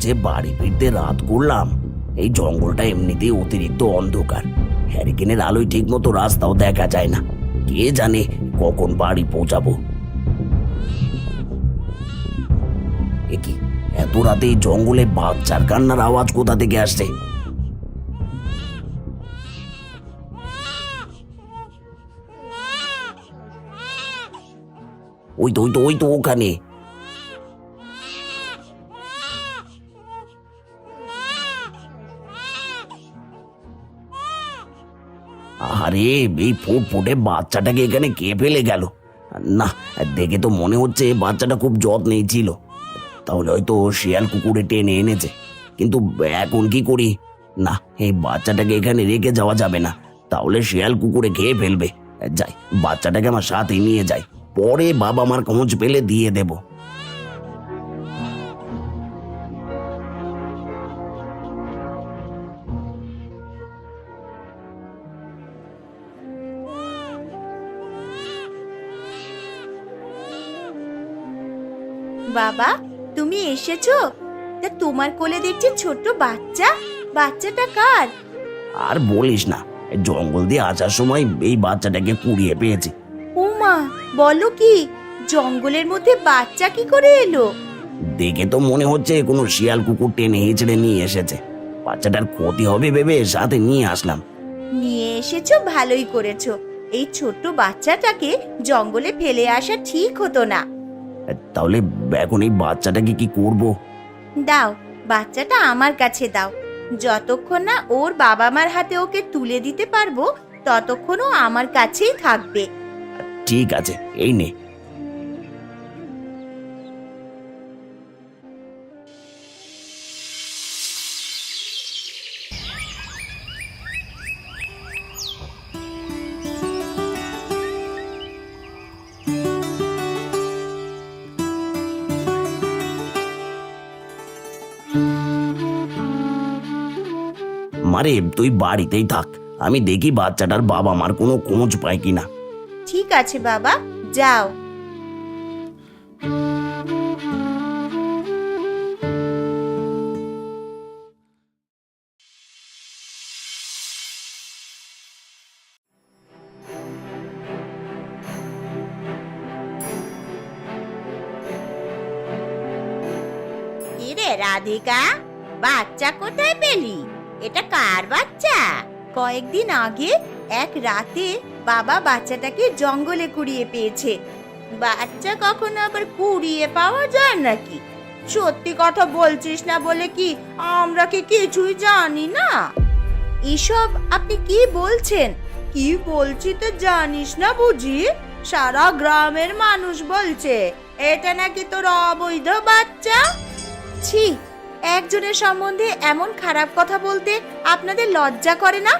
যে বাড়ি ফিরতে রাত করলাম, এই জঙ্গলটা এমনিতেই অতিরিক্ত অন্ধকার। হ্যারিকেনের আলোয় ঠিক মতো রাস্তাও দেখা যায় না। কে জানে কখন বাড়ি পৌঁছাবো। এ এত রাতে জঙ্গলে বাচ্চার কান্নার আওয়াজ কোথা থেকে আসছে? ওই তো ওই তো ওই তো ওখানে। আরে, এই ফুট ফুটে বাচ্চাটাকে এখানে কে ফেলে গেল? না, দেখে তো মনে হচ্ছে বাচ্চাটা খুব যত্নেই ছিল। তাহলে হয়তো শিয়াল কুকুরে টেনে এনেছে। কিন্তু এখন কি করি? না, এই বাচ্চাটাকে এখানে রেখে যাওয়া যাবে না। তাহলে শিয়াল কুকুরে খেয়ে ফেলবে। যাই, বাচ্চাটাকে আমার সাথে নিয়ে যাই। পরে বাবা মার খোঁজ পেলে দিয়ে দেব। বাবা তুমি এসেছ? তা তোমার কোলে দেখছি ছোট্ট বাচ্চা। বাচ্চাটা কার? আর বলিস না জঙ্গল দিয়ে আসার সময় এই বাচ্চাটাকে কুড়িয়ে পেয়েছি। উমা বলো কি জঙ্গলের মধ্যে বাচ্চা কি করে এলো? দেখে তো মনে হচ্ছে কোনো শিয়াল কুকুর টেনে হেঁচড়ে নিয়ে এসেছে। বাচ্চাটার ক্ষতি হবে ভেবে সাথে নিয়ে আসলাম। নিয়ে এসেছ ভালোই করেছ। এই ছোট্ট বাচ্চাটাকে জঙ্গলে ফেলে আসা ঠিক হতো না। তাহলে এখন এই বাচ্চাটাকে কি করব? দাও বাচ্চাটা আমার কাছে দাও। যতক্ষণ না ওর বাবা মার হাতে ওকে তুলে দিতে পারব ততক্ষণ ও আমার কাছেই থাকবে। ঠিক আছে এই নে। মারে তুই বাড়িতেই থাক। আমি দেখি বাচ্চাটার বাবা মার কোনো খোঁজ পাই কিনা। ঠিক আছে বাবা, যাও। রাধিকা, বাচ্চা কোথায় পেলি? এটা কার বাচ্চা? কয়েকদিন আগে এক রাতে বাবা বাচ্চাটাকে জঙ্গলে কুড়িয়ে পেয়েছে। বাচ্চা কখনো আবার কুড়িয়ে পাওয়া যায় নাকি? সত্যি কথা বলছিস না বলে কি আমরা কি কিছুই জানি না? এসব আপনি কি বলছেন? কি বলছি তো জানিস না বুঝি? সারা গ্রামের মানুষ বলছে, এটা নাকি তোর অবৈধ বাচ্চা? ছি একজনের সম্বন্ধে এমন খারাপ কথা বলতে আপনাদের লজ্জা করে না?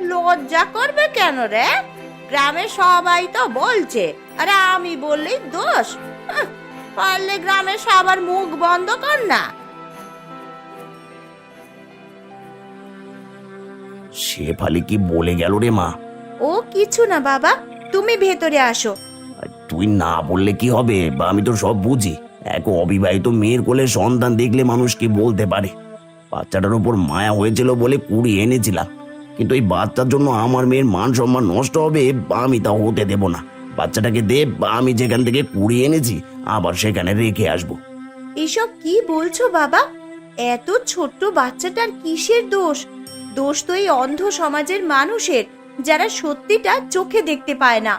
লজ্জা করবে কেন রে? গ্রামে সবাই তো বলছে আরে আমি বললেই দোষ। পারলে গ্রামে সবার মুখ বন্ধ কর না। শেফালি কি বলে গেল রে মা। ও কিছু না বাবা তুমি ভেতরে আসো। তুই না বললে কি হবে? বা আমি তো সব বুঝি। এক অবিবাহিত মেয়ের কোলে সন্তান দেখলে মানুষ কি বলতে পারে? বাচ্চাটার উপর মায়া হয়েছিল বলে কুড়িয়ে এনেছিলাম। কিন্তু এই বাচ্চার জন্য আমার মেয়ের মান সম্মান নষ্ট হবে আমি তা হতে দেব না। বাচ্চাটাকে দে আমি যেখান থেকে কুড়িয়ে এনেছি আবার সেখানে রেখে আসব। এসব কি বলছো বাবা? এত ছোট্ট বাচ্চাটার কিসের দোষ? দোষ তো এই অন্ধ সমাজের মানুষের যারা সত্যিটা চোখে দেখতে পায় না।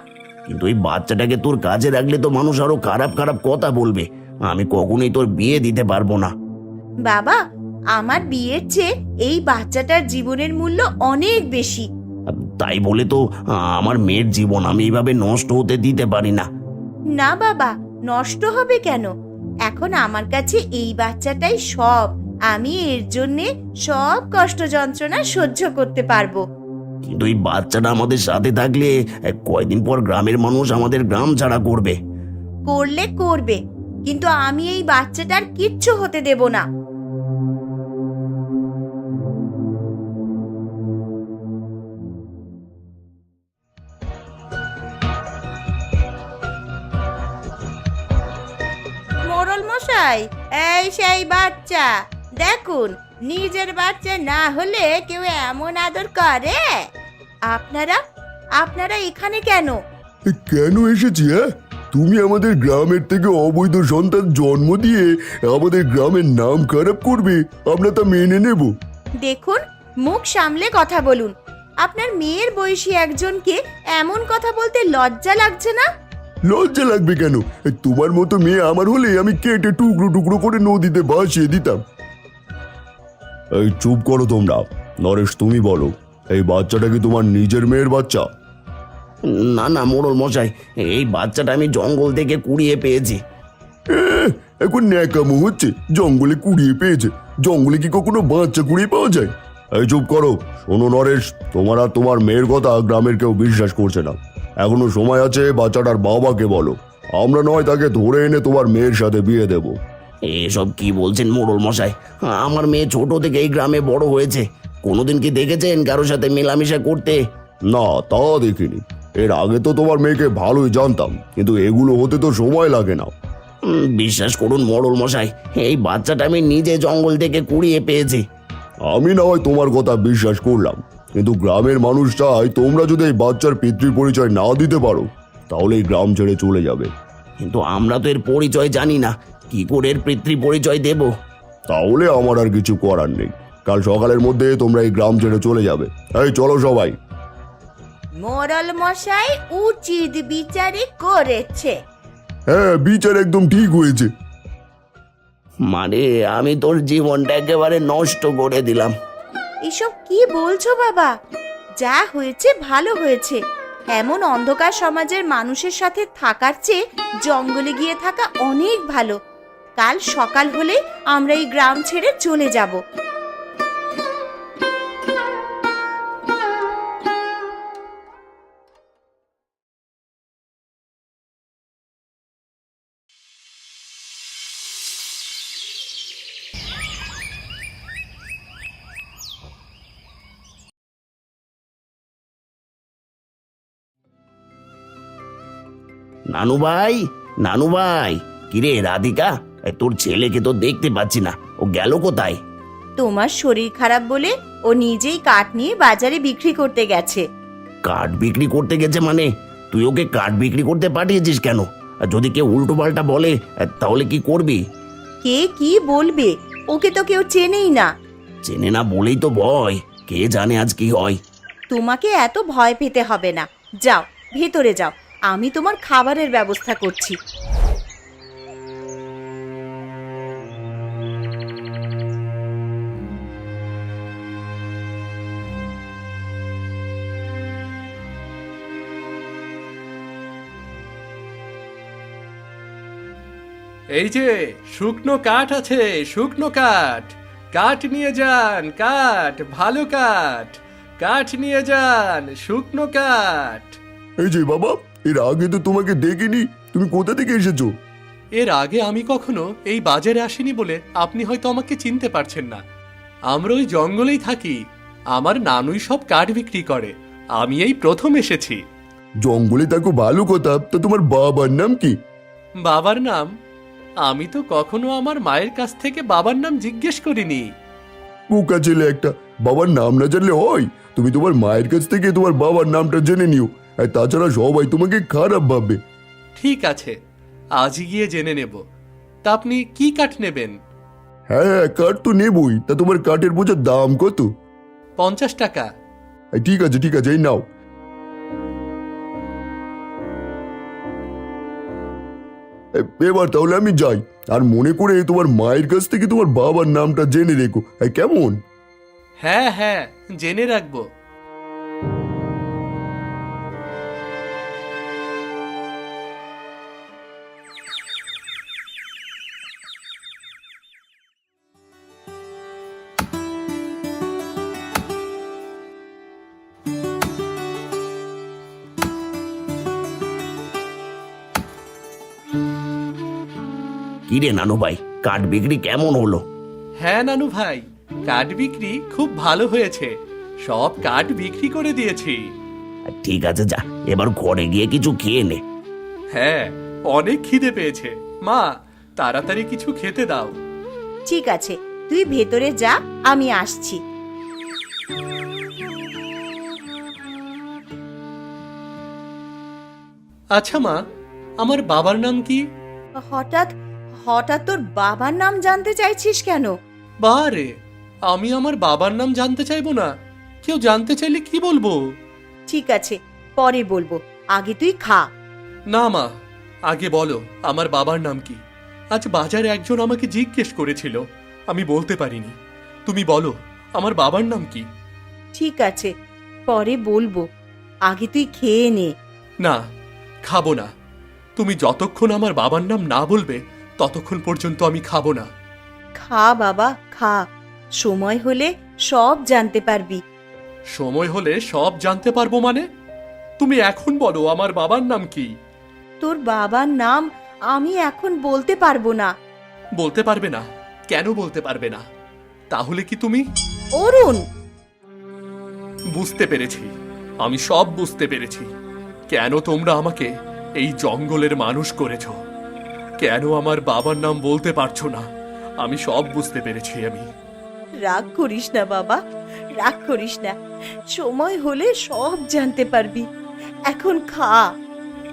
কিন্তু এই বাচ্চাটাকে তোর কাজে রাখলে তো মানুষ আরও খারাপ খারাপ কথা বলবে। আমি কখনোই তোর বিয়ে দিতে পারব না। বাবা আমার বিয়ের চেয়ে এই বাচ্চাটার জীবনের মূল্য অনেক বেশি। তাই বলে তো আমার মেয়ের জীবন আমি এইভাবে নষ্ট হতে দিতে পারি না। না বাবা নষ্ট হবে কেন? এখন আমার কাছে এই বাচ্চাটাই সব। আমি এর জন্যে সব কষ্ট যন্ত্রণা সহ্য করতে পারব। কিন্তু এই বাচ্চাটা আমাদের সাথে থাকলে কয়দিন পর গ্রামের মানুষ আমাদের গ্রাম ছাড়া করবে। করলে করবে। কিন্তু আমি এই বাচ্চাটার কিচ্ছু হতে দেব না। মোড়ল মশাই, এই সেই বাচ্চা। দেখুন, নিজের বাচ্চা না হলে কেউ এমন আদর করে। আপনারা আপনারা এখানে কেন? কেন এসেছি হ্যাঁ? তুমি আমাদের গ্রামের থেকে অবৈধ সন্তান জন্ম দিয়ে আমাদের গ্রামের নাম খারাপ করবে আমরা তা মেনে নেব। দেখুন মুখ সামলে কথা বলুন। আপনার মেয়ের বয়সী একজনকে এমন কথা বলতে লজ্জা লাগছে না? লজ্জা লাগবে কেন? তোমার মতো মেয়ে আমার হলে আমি কেটে টুকরো টুকরো করে নদীতে ভাসিয়ে দিতাম। এই চুপ করো তোমরা। নরেশ তুমি বলো এই বাচ্চাটা কি তোমার নিজের মেয়ের বাচ্চা? না না মোড়ল মশাই এই বাচ্চাটা আমি জঙ্গল থেকে কুড়িয়ে পেয়েছি। এখন ন্যাকামো হচ্ছে জঙ্গলে কুড়িয়ে পেয়েছে। জঙ্গলে কি কখনো বাচ্চা কুড়িয়ে পাওয়া যায়? এই চুপ করো শোনো নরেশ তোমার আর তোমার মেয়ের কথা গ্রামের কেউ বিশ্বাস করছে না। এখনও সময় আছে বাচ্চাটার বাবাকে বলো। আমরা নয় তাকে ধরে এনে তোমার মেয়ের সাথে বিয়ে দেব। এসব কি বলছেন মোড়ল মশাই? আমার মেয়ে ছোট থেকে এই গ্রামে বড় হয়েছে। কোনোদিন কি দেখেছেন কারোর সাথে মেলামেশা করতে? না তা দেখিনি। এর আগে তো তোমার মেয়েকে ভালোই জানতাম কিন্তু এগুলো হতে তো সময় লাগে না। বিশ্বাস করুন মোড়ল মশাই এই বাচ্চাটা আমি নিজে জঙ্গল থেকে কুড়িয়ে পেয়েছি। আমি না হয় তোমার কথা বিশ্বাস করলাম কিন্তু গ্রামের মানুষ চায় তোমরা যদি এই বাচ্চার পিতৃ পরিচয় না দিতে পারো তাহলে এই গ্রাম ছেড়ে চলে যাবে। কিন্তু আমরা তো এর পরিচয় জানি না কি করে এর পিতৃ পরিচয় দেব? তাহলে আমার আর কিছু করার নেই কাল সকালের মধ্যে তোমরা এই গ্রাম ছেড়ে চলে যাবে। এই চলো সবাই। মোরল মশাই উচিত বিচারই করেছে। হ্যাঁ বিচার একদম ঠিক হয়েছে। মানে আমি তোর জীবনটা একেবারে নষ্ট করে দিলাম। এসব কি বলছো বাবা? যা হয়েছে ভালো হয়েছে। এমন অন্ধকার সমাজের মানুষের সাথে থাকার চেয়ে জঙ্গলে গিয়ে থাকা অনেক ভালো। কাল সকাল হলে আমরা এই গ্রাম ছেড়ে চলে যাব। নানু ভাই নানু ভাই কিরে রাধিকা এ, তোর ছেলেকে তো দেখতে পাচ্ছি না। ও গেল কোথায়? তোমার শরীর খারাপ বলে ও নিজেই কাঠ নিয়ে বাজারে বিক্রি করতে গেছে। কাঠ বিক্রি করতে গেছে মানে? তুই ওকে কাঠ বিক্রি করতে পাঠিয়েছিস কেন? আর যদি কেউ উল্টো পাল্টা বলে তাহলে কি করবি? কে কি বলবে? ওকে তো কেউ চেনেই না। চেনে না বলেই তো ভয়। কে জানে আজ কি হয়? তোমাকে এত ভয় পেতে হবে না। যাও ভেতরে যাও। আমি তোমার খাবারের ব্যবস্থা করছি। এই যে শুকনো কাঠ আছে শুকনো কাঠ। কাঠ নিয়ে যান কাঠ ভালো কাঠ। কাঠ নিয়ে যান শুকনো কাঠ। এই যে বাবা এর আগে তো তোমাকে দেখিনি। তুমি কোথা থেকে এসেছ? এর আগে আমি কখনো এই বাজারে আসিনি বলে আপনি হয়তো আমাকে চিনতে পারছেন না। আমরা ওই জঙ্গলেই থাকি। আমার নানুই সব কাঠ বিক্রি করে। আমি এই প্রথম এসেছি। জঙ্গলে থাকো ভালো কথা। তা তোমার বাবার নাম কি? বাবার নাম? আমি তো কখনো আমার মায়ের কাছ থেকে বাবার নাম জিজ্ঞেস করিনি। পোকা ছেলে একটা। বাবার নাম না জানলে হয়। তুমি তোমার মায়ের কাছ থেকে তোমার বাবার নামটা জেনে নিও। আর তাছাড়া সবাই তোমাকে খারাপ ভাববে। ঠিক আছে আজই গিয়ে জেনে নেব। তা আপনি কি কাঠ নেবেন? হ্যাঁ কাঠ তো নেবই। তা তোমার কাঠের বোঝার দাম কত? পঞ্চাশ টাকা। এই, ঠিক আছে ঠিক আছে এই নাও। এ- এবার তাহলে আমি যাই। আর মনে করে তোমার মায়ের কাছ থেকে তোমার বাবার নামটা জেনে রেখো। এই, কেমন? হ্যাঁ হ্যাঁ জেনে রাখব। কিরে নানু ভাই কাঠ বিক্রি কেমন হলো? হ্যাঁ নানু ভাই কাঠ বিক্রি খুব ভালো হয়েছে। সব কাঠ বিক্রি করে দিয়েছি। ঠিক আছে যা এবার ঘরে গিয়ে কিছু খেয়ে নে। হ্যাঁ অনেক খিদে পেয়েছে। মা তাড়াতাড়ি কিছু খেতে দাও। ঠিক আছে তুই ভেতরে যা আমি আসছি। আচ্ছা মা আমার বাবার নাম কি? হঠাৎ হঠাৎ তোর বাবার নাম জানতে চাইছিস কেন? বারে আমি আমার বাবার নাম জানতে চাইব না। কেউ জানতে চাইলে কি বলব? ঠিক আছে পরে বলব। আগে তুই খা। না মা আগে বলো আমার বাবার নাম কি? আজ বাজারে একজন আমাকে জিজ্ঞেস করেছিল আমি বলতে পারিনি। তুমি বলো আমার বাবার নাম কি? ঠিক আছে পরে বলব। আগে তুই খেয়ে নে। না খাব না। তুমি যতক্ষণ আমার বাবার নাম না বলবে ততক্ষণ পর্যন্ত আমি খাব না। খা বাবা খা। সময় হলে সব জানতে পারবি। সময় হলে সব জানতে পারব মানে? তুমি এখন বলো আমার বাবার নাম কি? তোর বাবার নাম আমি এখন বলতে পারব না। বলতে পারবে না? কেন বলতে পারবে না? তাহলে কি তুমি? অরুণ! বুঝতে পেরেছি। আমি সব বুঝতে পেরেছি। কেন তোমরা আমাকে এই জঙ্গলের মানুষ করেছ? কেন আমার বাবার নাম বলতে পারছ না? আমি সব বুঝতে পেরেছি আমি। রাগ করিস না বাবা। রাগ করিস না। সময় হলে সব জানতে পারবি। এখন খা।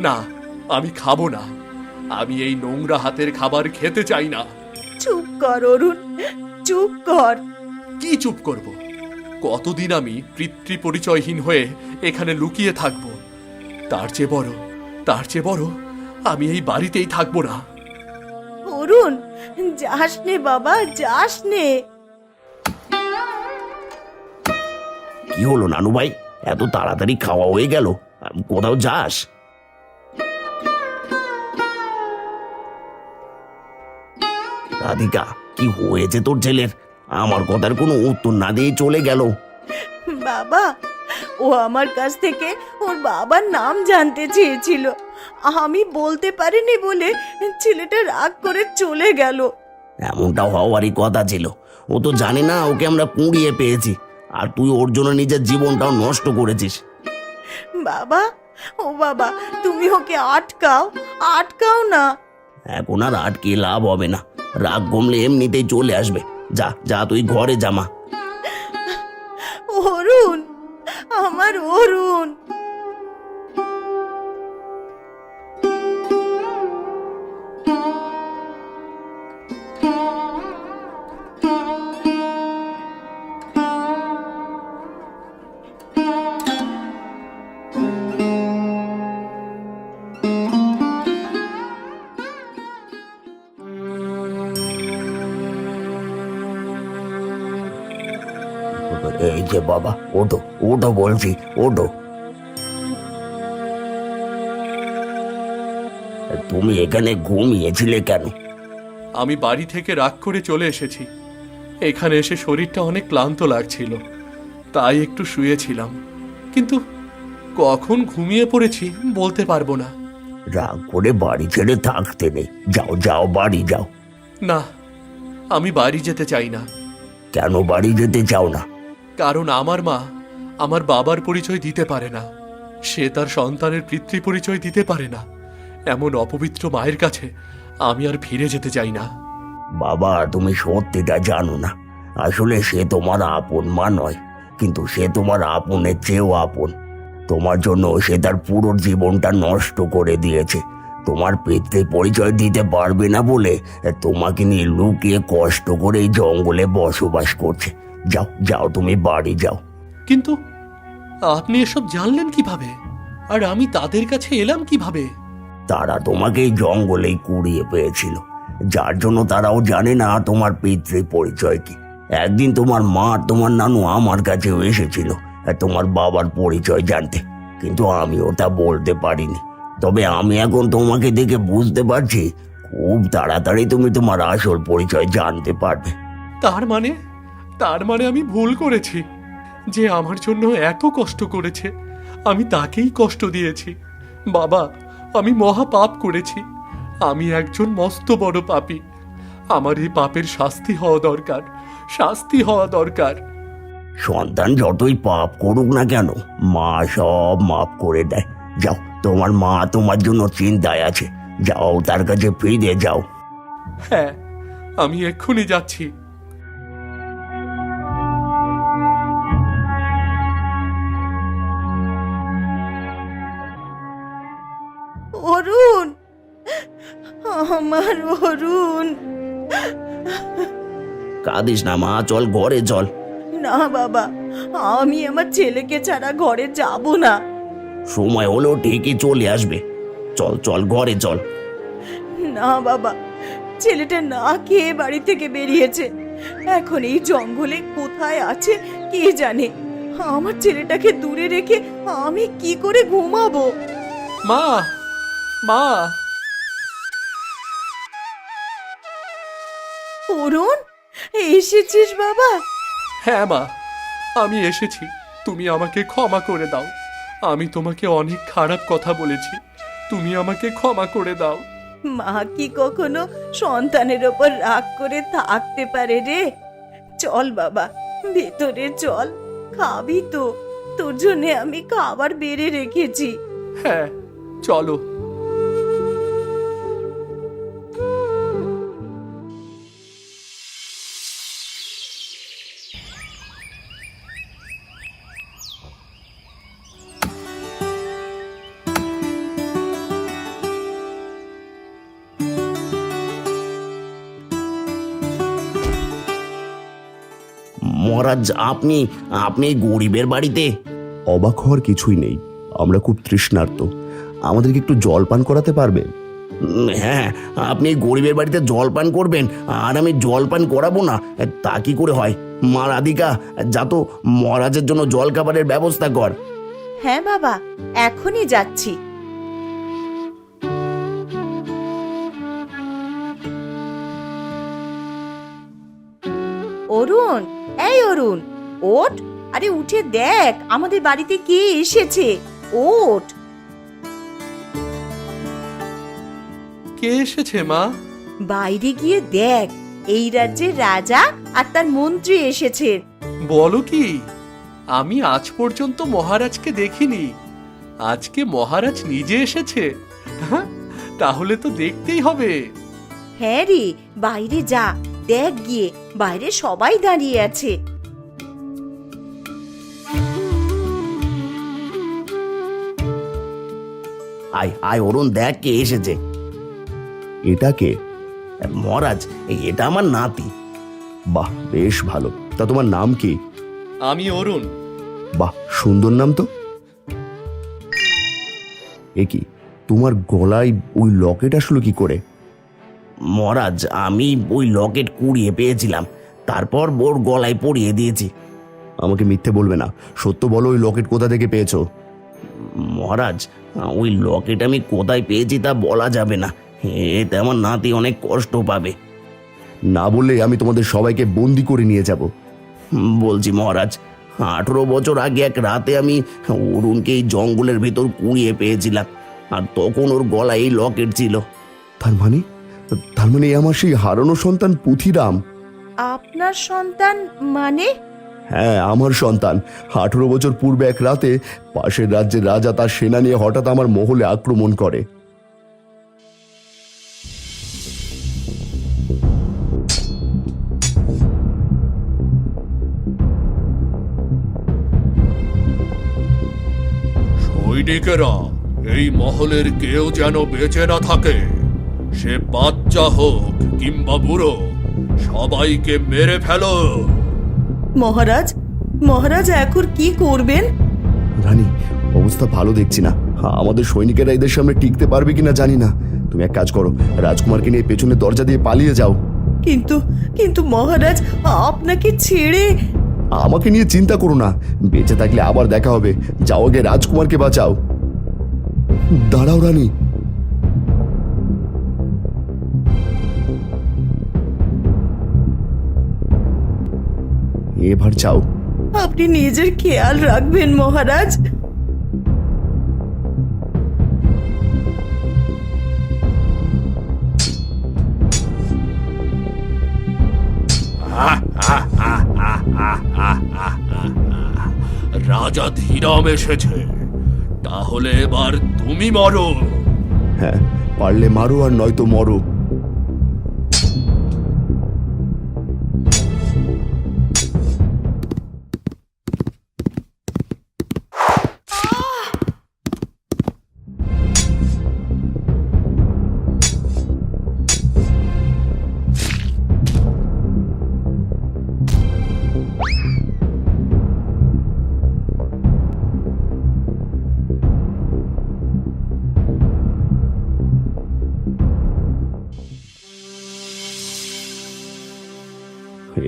না আমি খাব না। আমি এই নোংরা হাতের খাবার খেতে চাই না। চুপ কর অরুণ। চুপ কর। কি চুপ করব? কতদিন আমি পিতৃ পরিচয়হীন হয়ে এখানে লুকিয়ে থাকব? তার চেয়ে বড় তার চেয়ে বড় আমি এই বাড়িতেই থাকব না। অরুণ যাস নে বাবা যাস নে। কি হলো নানু ভাই? এত তাড়াতাড়ি খাওয়া হয়ে গেল কোথাও যাস? রাধিকা কি হয়েছে তোর ছেলের? আমার কথার কোনো উত্তর না দিয়ে চলে গেল। বাবা ও আমার কাছ থেকে ওর বাবার নাম জানতে চেয়েছিল। আমি বলতে পারিনি বলে ছেলেটা রাগ করে চলে গেল। এমনটা হওয়ারই কথা ছিল। ও তো জানে না ওকে আমরা কুড়িয়ে পেয়েছি। আর তুই ওর জন্য নিজের জীবনটাও নষ্ট করেছিস। বাবা ও বাবা তুমি ওকে আটকাও আটকাও না। এখন আর আটকে লাভ হবে না। রাগ কমলে এমনিতেই চলে আসবে। যা যা তুই ঘরে জামা অরুণ আমার অরুণ। ওটো বলছি ওটো তুমি এখানে ঘুমিয়েছিলে কেন? আমি বাড়ি থেকে রাগ করে চলে এসেছি। এখানে এসে শরীরটা অনেক ক্লান্ত লাগছিল তাই একটু শুয়েছিলাম। কিন্তু কখন ঘুমিয়ে পড়েছি বলতে পারব না। রাগ করে বাড়ি ছেড়ে থাকতে নেই। যাও যাও বাড়ি যাও। না আমি বাড়ি যেতে চাই না। কেন বাড়ি যেতে চাও না? কারণ আমার মা আমার বাবার পরিচয় দিতে পারে না। সে তার সন্তানের পিতৃ পরিচয় দিতে পারে না। এমন অপবিত্র মায়ের কাছে আমি আর ফিরে যেতে চাই না। বাবা তুমি সত্যিটা জানো না। আসলে সে তোমার আপন মা নয় কিন্তু সে তোমার আপনের চেয়েও আপন। তোমার জন্য সে তার পুরো জীবনটা নষ্ট করে দিয়েছে। তোমার পিতৃ পরিচয় দিতে পারবে না বলে তোমাকে নিয়ে লুকিয়ে কষ্ট করে এই জঙ্গলে বসবাস করছে। যাও যাও তুমি বাড়ি যাও। কিন্তু আপনি এসব জানলেন কীভাবে? আর আমি তাদের কাছে এলাম কীভাবে? তারা তোমাকে জঙ্গলেই কুড়িয়ে পেয়েছিল। যার জন্য তারাও জানে না তোমার পিতৃ পরিচয় কি। একদিন তোমার মা তোমার নানু আমার কাছেও এসেছিল আর তোমার বাবার পরিচয় জানতে। কিন্তু আমি ওটা বলতে পারিনি। তবে আমি এখন তোমাকে দেখে বুঝতে পারছি খুব তাড়াতাড়ি তুমি তোমার আসল পরিচয় জানতে পারবে। তার মানে? তার মানে আমি ভুল করেছি। যে আমার জন্য এত কষ্ট করেছে আমি তাকেই কষ্ট দিয়েছি। বাবা আমি মহা পাপ করেছি। আমি একজন মস্ত বড় পাপী। আমার এই পাপের শাস্তি হওয়া দরকার শাস্তি হওয়া দরকার। সন্তান যতই পাপ করুক না কেন মা সব মাফ করে দেয়। যাও তোমার মা তোমার জন্য চিন্তায় আছে। যাও তার কাছে ফিরে যাও। হ্যাঁ আমি এক্ষুনি যাচ্ছি। আমার অরুণ কাঁদিস না মা চল ঘরে চল। না বাবা আমি আমার ছেলেকে ছাড়া ঘরে যাব না। সময় হলো ঠিকই চলে আসবে। চল চল ঘরে চল। না বাবা ছেলেটা না খেয়ে বাড়ি থেকে বেরিয়েছে। এখন এই জঙ্গলে কোথায় আছে কে জানে? আমার ছেলেটাকে দূরে রেখে আমি কি করে ঘুমাবো? মা মা। অরুণ এসেছিস বাবা। হ্যাঁ মা আমি এসেছি। তুমি আমাকে ক্ষমা করে দাও। আমি তোমাকে অনেক খারাপ কথা বলেছি। তুমি আমাকে ক্ষমা করে দাও। মা কি কখনো সন্তানের ওপর রাগ করে থাকতে পারে রে? চল বাবা ভেতরে চল। খাবি তো। তোর জন্য আমি খাবার বেড়ে রেখেছি। হ্যাঁ চলো। মহারাজ আপনি আপনি এই গরিবের বাড়িতে? অবাক হওয়ার কিছুই নেই। আমরা খুব তৃষ্ণার্ত। আমাদেরকে একটু জল পান করাতে পারবে উম, হ্যাঁ আপনি এই গরিবের বাড়িতে জল পান করবেন আর আমি জল পান করাবো না তা কি করে হয়? মা রাধিকা যা তো মহারাজের জন্য জল খাবারের ব্যবস্থা কর। হ্যাঁ বাবা এখনই যাচ্ছি। অরুণ ওঠ আরে উঠে দেখ আমাদের বাড়িতে কে এসেছে? ওঠ কে এসেছে মা? বাইরে গিয়ে দেখ এই রাজ্যের রাজা আর তার মন্ত্রী এসেছে। বলো কি? আমি আজ পর্যন্ত মহারাজকে দেখিনি। আজকে মহারাজ নিজে এসেছে। হ্যাঁ, তাহলে তো দেখতেই হবে। হ্যাঁ রে বাইরে যা দেখ গিয়ে বাইরে সবাই দাঁড়িয়ে আছে। আয় আয় অরুণ দেখ কে এসেছে। এটাকে মহারাজ এটা আমার নাতি। বাহ বেশ ভালো। তা তোমার নাম কি? আমি অরুণ। বাহ সুন্দর নাম তো। এ কি তোমার গলায় ওই লকেট আসলো কি করে? মহারাজ আমি ওই লকেট কুড়িয়ে পেয়েছিলাম। তারপর বোর গলায় পরিয়ে দিয়েছি। আমাকে মিথ্যে বলবে না। সত্য বলো ওই লকেট কোথা থেকে পেয়েছ? মহারাজ ওই লকেট আমি কোথায় পেয়েছি তা বলা যাবে না। এতে আমার নাতি অনেক কষ্ট পাবে। না বললে আমি তোমাদের সবাইকে বন্দি করে নিয়ে যাব। বলছি মহারাজ আঠেরো বছর আগে এক রাতে আমি অরুণকে এই জঙ্গলের ভেতর কুড়িয়ে পেয়েছিলাম আর তখন ওর গলায় এই লকেট ছিল। তার মানে? তার মানে আমার সেই হারানো সন্তান পুথিরাম। আপনার সন্তান মানে? হ্যাঁ আমার সন্তান। আঠেরো বছর পূর্বে এক রাতে পাশের রাজ্যের রাজা তার সেনা নিয়ে হঠাৎ আমার মহলে আক্রমণ করে। সৈনিকেরা, এই মহলের কেউ যেন বেঁচে না থাকে। সে বাচ্চা হোক কিংবা বুড়ো, সবাইকে মেরে ফেলো। মহারাজ মহারাজ এখন কি করবেন? রানী অবস্থা ভালো দেখছি না। আমাদের সৈনিকেরা এদের সামনে টিকতে পারবে কিনা জানি না। তুমি এক কাজ করো রাজকুমারকে নিয়ে পেছনে দরজা দিয়ে পালিয়ে যাও। কিন্তু কিন্তু মহারাজ আপনাকে ছেড়ে আমাকে নিয়ে চিন্তা করো না। বেঁচে থাকলে আবার দেখা হবে। যাও আগে রাজকুমারকে বাঁচাও। দাঁড়াও রানী এবার যাও। আপনি নিজের খেয়াল রাখবেন মহারাজ। রাজা ধীরাম এসেছে। তাহলে এবার তুমি মরো। হ্যাঁ পারলে মারো আর নয়তো মরো।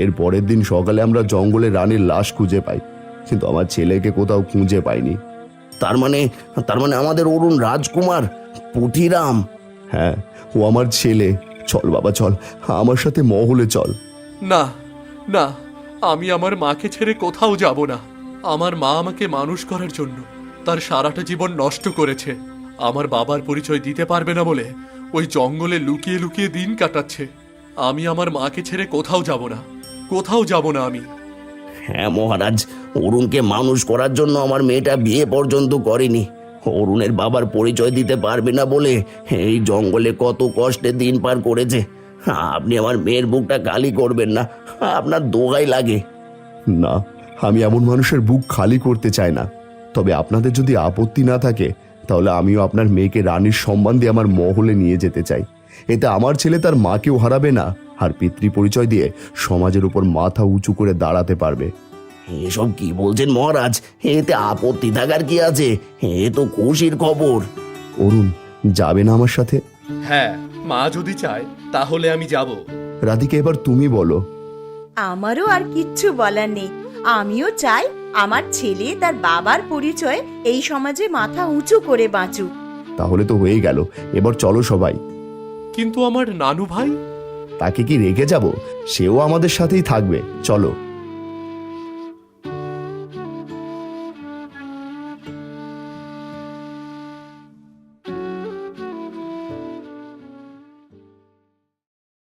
এর পরের দিন সকালে আমরা জঙ্গলে রানীর লাশ খুঁজে পাই। কিন্তু আমার ছেলেকে কোথাও খুঁজে পাইনি। তার মানে তার মানে আমাদের অরুণ রাজকুমার পুথিরাম। হ্যাঁ ও আমার ছেলে। চল বাবা চল। আমার সাথে মহলে চল। না না আমি আমার মাকে ছেড়ে কোথাও যাব না। আমার মা আমাকে মানুষ করার জন্য তার সারাটা জীবন নষ্ট করেছে। আমার বাবার পরিচয় দিতে পারবে না বলে ওই জঙ্গলে লুকিয়ে লুকিয়ে দিন কাটাচ্ছে। আমি আমার মাকে ছেড়ে কোথাও যাব না। কোথাও যাব না আমি। হ্যাঁ মহারাজ অরুণকে মানুষ করার জন্য আমার মেয়েটা বিয়ে পর্যন্ত করেনি। অরুণের বাবার পরিচয় দিতে পারবে না বলে এই জঙ্গলে কত কষ্টে দিন পার করেছে। আপনি আমার মেয়ের বুকটা খালি করবেন না আপনার দোগাই লাগে। না আমি এমন মানুষের বুক খালি করতে চাই না। তবে আপনাদের যদি আপত্তি না থাকে তাহলে আমিও আপনার মেয়েকে রানীর সম্মান দিয়ে আমার মহলে নিয়ে যেতে চাই। এতে আমার ছেলে তার মাকেও হারাবে না। আর পিতৃ পরিচয় দিয়ে সমাজের উপর মাথা উঁচু করে দাঁড়াতে পারবে। এসব কি বলছেন মহারাজ? এতে আপত্তি থাকার কি আছে? এ তো খুশির খবর। অরুণ যাবে না আমার সাথে? হ্যাঁ মা যদি চায় তাহলে আমি যাব। রাধিকা এবার তুমি বলো। আমারও আর কিচ্ছু বলার নেই। আমিও চাই আমার ছেলে তার বাবার পরিচয় এই সমাজে মাথা উঁচু করে বাঁচুক। তাহলে তো হয়ে গেল। এবার চলো সবাই। কিন্তু আমার নানু ভাই? তাকে কি রেখে যাব? সেও আমাদের সাথেই থাকবে। চলো।